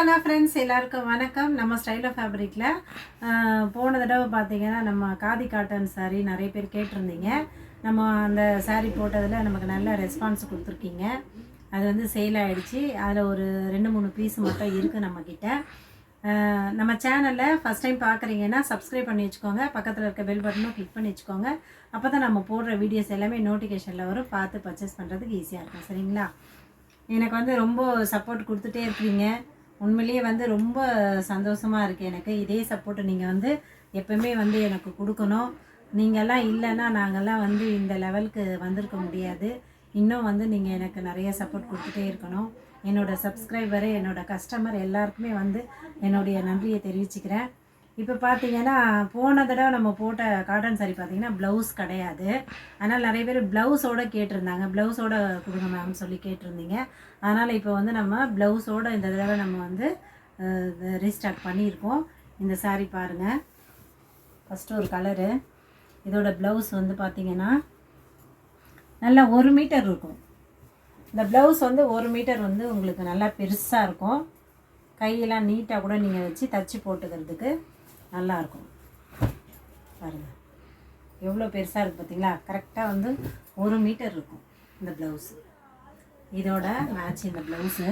Hello friends எல்லாருக்கும் வணக்கம். நம்ம ஸ்டைல் ஆஃப் ஃபேப்ரிக்கில் போன தடவை பார்த்தீங்கன்னா நம்ம காதி காட்டன் saree நிறைய பேர் கேட்டிருந்தீங்க. நம்ம அந்த saree போட்டதில் நமக்கு நல்ல ரெஸ்பான்ஸ் கொடுத்துருக்கீங்க. அது வந்து சேல் ஆகிடுச்சு அதில் ஒரு ரெண்டு மூணு பீஸ் மட்டும் இருக்குது நம்மக்கிட்ட நம்ம சேனலில் ஃபஸ்ட் டைம் பார்க்குறீங்கன்னா சப்ஸ்கிரைப் பண்ணி வச்சுக்கோங்க. பக்கத்தில் இருக்க பெல் பட்டனும் கிளிக் பண்ணி வச்சுக்கோங்க. அப்போ தான் நம்ம போடுற வீடியோஸ் எல்லாமே நோட்டிஃபிகேஷனில் வரும். பார்த்து பர்ச்சேஸ் பண்ணுறதுக்கு ஈஸியாக இருக்கும். சரிங்களா? எனக்கு வந்து ரொம்ப சப்போர்ட் கொடுத்துட்டே இருக்கிறீங்க உண்மையிலேயே வந்து ரொம்ப சந்தோஷமாக இருக்குது எனக்கு. இதே சப்போர்ட்டை நீங்கள் வந்து எப்பவுமே வந்து எனக்கு கொடுக்கணும். நீங்கள்லாம் இல்லைன்னா நாங்கள்லாம் வந்து இந்த லெவலுக்கு வந்திருக்க முடியாது. இன்னும் வந்து நீங்கள் எனக்கு நிறைய சப்போர்ட் கொடுத்துட்டே இருக்கணும். என்னோட சப்ஸ்கிரைபரு என்னோட கஸ்டமர் எல்லாருக்குமே வந்து என்னுடைய நன்றியை தெரிவிச்சுக்கிறேன். இப்போ பார்த்தீங்கன்னா போன தடவை நம்ம போட்ட காட்டன் சாரி பார்த்தீங்கன்னா ப்ளவுஸ் கிடையாது. அதனால் நிறைய பேர் ப்ளவுஸோட கேட்டிருந்தாங்க. ப்ளவுஸோட கொடுங்க மேம் சொல்லி கேட்டிருந்தீங்க. அதனால் இப்போ வந்து நம்ம ப்ளவுஸோட இந்த தடவை நம்ம வந்து ரீஸ்டார்ட் பண்ணியிருக்கோம். இந்த சாரி பாருங்கள் ஃபஸ்ட்டு ஒரு கலரு இதோட ப்ளவுஸ் வந்து பார்த்தீங்கன்னா நல்லா ஒரு மீட்டர் இருக்கும். இந்த ப்ளவுஸ் வந்து ஒரு மீட்டர் வந்து உங்களுக்கு நல்லா பெருசாக இருக்கும். கையெல்லாம் நீட்டாக கூட நீங்கள் வச்சு தச்சு போட்டுக்கிறதுக்கு. நல்லாயிருக்கும். பாருங்கள் எவ்வளோ பெருசாக இருக்குது பார்த்தீங்களா? கரெக்டாக வந்து ஒரு மீட்டர் இருக்கும் இந்த ப்ளவுஸு. இதோட மேட்ச் இந்த ப்ளவுஸு.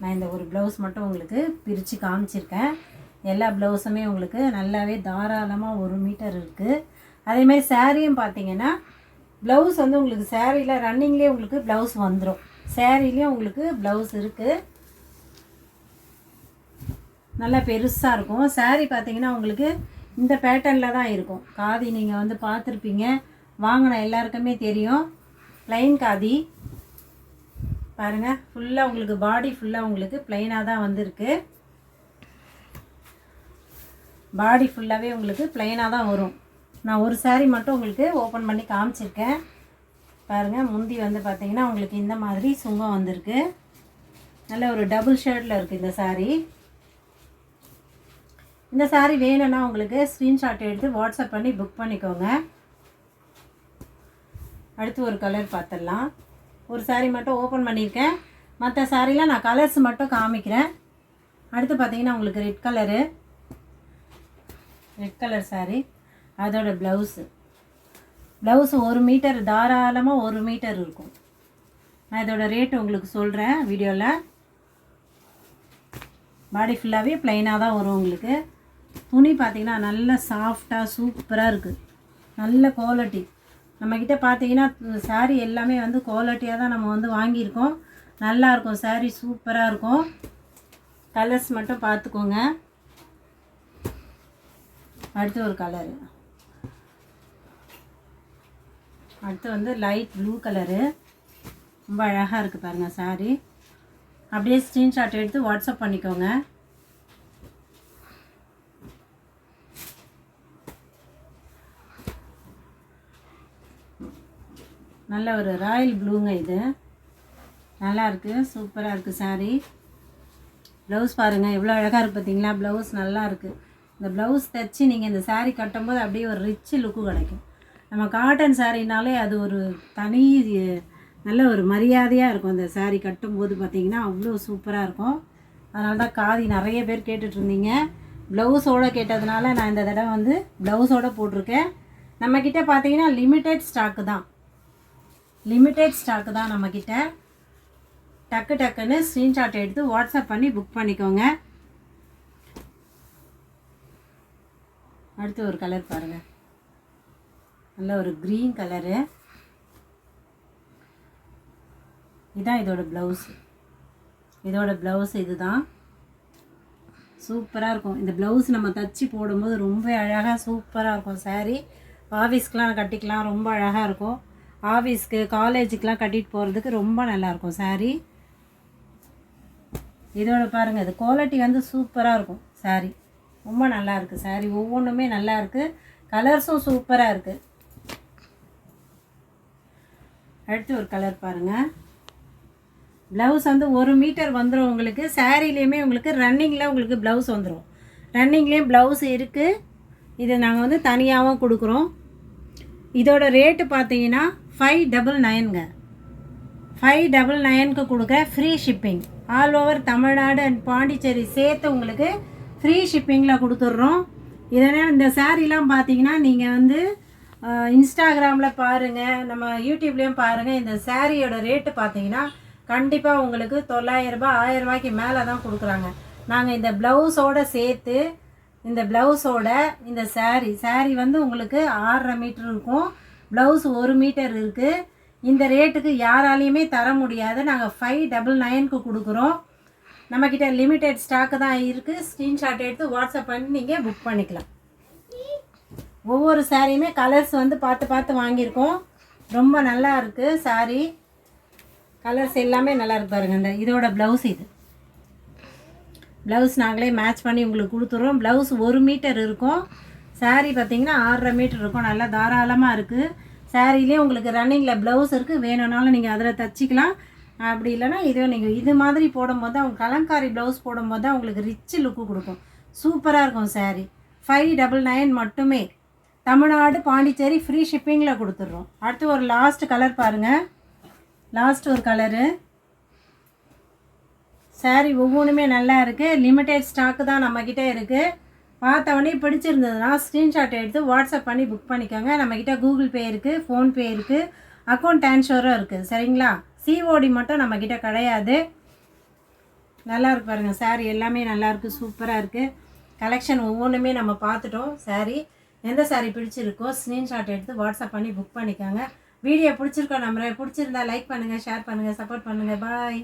நான் இந்த ஒரு ப்ளவுஸ் மட்டும் உங்களுக்கு பிரித்து காமிச்சிருக்கேன். எல்லா ப்ளவுஸுமே உங்களுக்கு நல்லாவே தாராளமாக ஒரு மீட்டர் இருக்குது அதேமாதிரி சேரீயும் பார்த்தீங்கன்னா ப்ளவுஸ் வந்து உங்களுக்கு சேரீயில் ரன்னிங்லேயே உங்களுக்கு ப்ளவுஸ் வந்துடும் சேரீலேயும் உங்களுக்கு ப்ளவுஸ் இருக்குது நல்லா பெருசாக இருக்கும். Saree பார்த்தீங்கன்னா உங்களுக்கு இந்த பேட்டர்னில் தான் இருக்கும். காதி நீங்கள் வந்து பார்த்துருப்பீங்க வாங்கின எல்லாருக்குமே தெரியும். ப்ளைன் காதி. பாருங்கள் ஃபுல்லாக உங்களுக்கு பாடி ஃபுல்லாக உங்களுக்கு ப்ளைனாக தான் வந்திருக்கு. பாடி ஃபுல்லாகவே உங்களுக்கு ப்ளைனாக தான் வரும். நான் ஒரு saree மட்டும் உங்களுக்கு ஓப்பன் பண்ணி காமிச்சிருக்கேன். பாருங்கள் முந்தி வந்து பார்த்தீங்கன்னா உங்களுக்கு இந்த மாதிரி சுங்கம் வந்திருக்கு. நல்ல ஒரு டபுள் ஷேர்டில் இருக்குது இந்த சாரீ இந்த சாரீ வேணும்னா உங்களுக்கு ஸ்க்ரீன்ஷாட் எடுத்து வாட்ஸ்அப் பண்ணி புக் பண்ணிக்கோங்க. அடுத்து ஒரு கலர் பார்த்துடலாம். ஒரு சாரீ மட்டும் ஓப்பன் பண்ணியிருக்கேன். மற்ற சாரீலாம் நான் கலர்ஸ் மட்டும் காமிக்கிறேன். அடுத்து பார்த்தீங்கன்னா உங்களுக்கு red colour red colour saree அதோட ப்ளவுஸு ப்ளவுஸ் ஒரு மீட்டர் தாராளமாக ஒரு மீட்டர் இருக்கும். நான் இதோட ரேட் உங்களுக்கு சொல்கிறேன் வீடியோவில் பாடி ஃபுல்லாகவே ப்ளைனாக தான் வரும் உங்களுக்கு. துணி பார்த்தீங்கன்னா நல்ல சாஃப்டாக சூப்பராக இருக்குது நல்ல குவாலிட்டி நம்மக்கிட்ட பார்த்தீங்கன்னா சாரீ எல்லாமே வந்து குவாலிட்டியாக தான் நம்ம வந்து வாங்கியிருக்கோம். நல்லா இருக்கும். சூப்பராக இருக்கும். கலர்ஸ் மட்டும் பார்த்துக்கோங்க அடுத்து ஒரு கலரு அடுத்து வந்து லைட் ப்ளூ கலரு ரொம்ப அழகாக இருக்குது பாருங்கள் சாரீ அப்படியே ஸ்க்ரீன்ஷாட் எடுத்து வாட்ஸ்அப் பண்ணிக்கோங்க. நல்ல ஒரு ராயல் ப்ளூங்க இது. நல்லாயிருக்கு சூப்பராக இருக்குது saree. ப்ளவுஸ் பாருங்கள் எவ்வளோ அழகாக இருக்குது பார்த்தீங்களா ப்ளவுஸ் நல்லாயிருக்கு இந்த ப்ளவுஸ் தைச்சி நீங்கள் இந்த சாரீ கட்டும்போது அப்படியே ஒரு ரிச்சு லுக்கு கிடைக்கும். நம்ம காட்டன் சாரினாலே அது ஒரு தனி நல்ல ஒரு மரியாதையாக இருக்கும் அந்த சாரீ கட்டும்போது பார்த்தீங்கன்னா அவ்வளோ சூப்பராக இருக்கும். அதனால தான் காதி நிறைய பேர் கேட்டுட்ருந்தீங்க ப்ளவுஸோடு ப்ளவுஸோட கேட்டதுனால நான் இந்த தடவை வந்து ப்ளவுஸோடு போட்டிருக்கேன். நம்மக்கிட்ட பார்த்தீங்கன்னா லிமிட்டெட் ஸ்டாக்கு தான். லிமிட்டெட் ஸ்டாக்கு தான் நம்மக்கிட்ட டக்கு டக்குன்னு ஸ்க்ரீன்ஷாட் எடுத்து வாட்ஸ்அப் பண்ணி புக் பண்ணிக்கோங்க. அடுத்து ஒரு கலர் பாருங்கள் நல்ல ஒரு க்ரீன் கலரு இதான் இதோட ப்ளவுஸ் இதோட ப்ளவுஸ் இதுதான். சூப்பராக இருக்கும். இந்த ப்ளவுஸ் நம்ம தச்சு போடும்போது ரொம்ப அழகாக சூப்பராக இருக்கும். saree. ஆஃபீஸ்க்கெலாம் கட்டிக்கலாம். ரொம்ப அழகாக இருக்கும். ஆஃபீஸ்க்கு காலேஜுக்கெலாம் கட்டிகிட்டு போகிறதுக்கு ரொம்ப நல்லாயிருக்கும் சாரீ இதோட பாருங்கள் இது குவாலிட்டி வந்து சூப்பராக இருக்கும் saree. ரொம்ப நல்லா இருக்குது saree. ஒவ்வொன்றுமே நல்லா இருக்குது கலர்ஸும் சூப்பராக இருக்குது அடுத்து ஒரு கலர் பாருங்கள் ப்ளவுஸ் வந்து ஒரு மீட்டர் வந்துடும் உங்களுக்கு. சாரீலேயுமே உங்களுக்கு ரன்னிங்கில் உங்களுக்கு ப்ளவுஸ் வந்துடும் ரன்னிங்லேயும் ப்ளவுஸ் இருக்குது இது நாங்கள் வந்து தனியாகவும் கொடுக்குறோம். இதோட ரேட்டு பார்த்தீங்கன்னா ஃபைவ் டபுள் நைனுங்க ஃபைவ் டபுள் நைனுக்கு கொடுக்க free shipping all over Tamil Nadu and Pondicherry சேர்த்து உங்களுக்கு ஃப்ரீ ஷிப்பிங்கில் கொடுத்துட்றோம். இதனால் இந்த சாரீலாம் பார்த்தீங்கன்னா நீங்கள் வந்து இன்ஸ்டாகிராமில் பாருங்கள் நம்ம யூடியூப்லேயும் பாருங்கள் இந்த சாரியோட ரேட்டு பார்த்தீங்கன்னா கண்டிப்பாக உங்களுக்கு தொள்ளாயிரரூபா ஆயிரரூபாய்க்கு மேலே தான் கொடுக்குறாங்க. நாங்கள் இந்த ப்ளவுஸோடு சேர்த்து இந்த ப்ளவுஸோட இந்த saree saree வந்து உங்களுக்கு ஆறரை மீட்ரு இருக்கும். ப்ளவுஸ் ஒரு மீட்டர் இருக்குது இந்த ரேட்டுக்கு யாராலையுமே தர முடியாது. நாங்கள் ஃபைவ் டபுள் நைனுக்கு கொடுக்குறோம். நம்மக்கிட்ட லிமிட்டெட் ஸ்டாக்கு தான் இருக்குது ஸ்க்ரீன்ஷாட் எடுத்து வாட்ஸ்அப் பண்ணி நீங்கள் புக் பண்ணிக்கலாம். ஒவ்வொரு சாரியுமே கலர்ஸ் வந்து பார்த்து பார்த்து வாங்கியிருக்கோம். ரொம்ப நல்லா இருக்குது சாரீ கலர்ஸ் எல்லாமே நல்லா இருக்கு பாருங்கள் இந்த இதோட ப்ளவுஸ் இது. ப்ளவுஸ் நாங்களே மேட்ச் பண்ணி உங்களுக்கு கொடுத்துட்றோம் ப்ளவுஸ் ஒரு மீட்டர் இருக்கும். சாரீ பார்த்தீங்கன்னா ஆறரை மீட்டர் இருக்கும். நல்லா தாராளமாக இருக்குது சாரீலேயே உங்களுக்கு ரன்னிங்கில் ப்ளவுஸ் இருக்குது வேணும்னாலும் நீங்கள் அதில் தச்சிக்கலாம். அப்படி இல்லைன்னா இதுவே நீங்கள் இது மாதிரி போடும்போது தான் அவங்க கலங்காரி ப்ளவுஸ் போடும்போது தான் உங்களுக்கு ரிச்சு லுக்கு கொடுக்கும். சூப்பராக இருக்கும் சாரீ ஃபைவ் டபுள் நைன் மட்டுமே. தமிழ்நாடு பாண்டிச்சேரி ஃப்ரீ ஷிப்பிங்கில் கொடுத்துட்றோம். அடுத்து ஒரு லாஸ்ட் கலர் பாருங்கள் லாஸ்ட் ஒரு கலரு saree ஒவ்வொன்றுமே நல்லா இருக்குது லிமிடெட் ஸ்டாக்கு தான் நம்மக்கிட்ட இருக்குது பார்த்தவொடனே பிடிச்சிருந்ததுன்னா ஸ்க்ரீன்ஷாட் எடுத்து வாட்ஸ்அப் பண்ணி புக் பண்ணிக்கோங்க. நம்மக்கிட்ட கூகுள் பே இருக்குது ஃபோன்பே இருக்குது அக்கௌண்ட் ட்ரான்ஸ்ஃபரும் இருக்குது சரிங்களா? சிஓடி மட்டும் நம்மக்கிட்ட கிடையாது. நல்லாயிருக்கு பாருங்கள் saree எல்லாமே நல்லாயிருக்கு சூப்பராக இருக்குது கலெக்ஷன் ஒவ்வொன்றுமே நம்ம பார்த்துட்டோம். Saree எந்த saree பிடிச்சிருக்கோ ஸ்க்ரீன்ஷாட் எடுத்து வாட்ஸ்அப் பண்ணி புக் பண்ணிக்கோங்க. வீடியோ பிடிச்சிருக்கோம் நம்ம பிடிச்சிருந்தா லைக் பண்ணுங்கள் ஷேர் பண்ணுங்கள் சப்போர்ட் பண்ணுங்கள் பாய்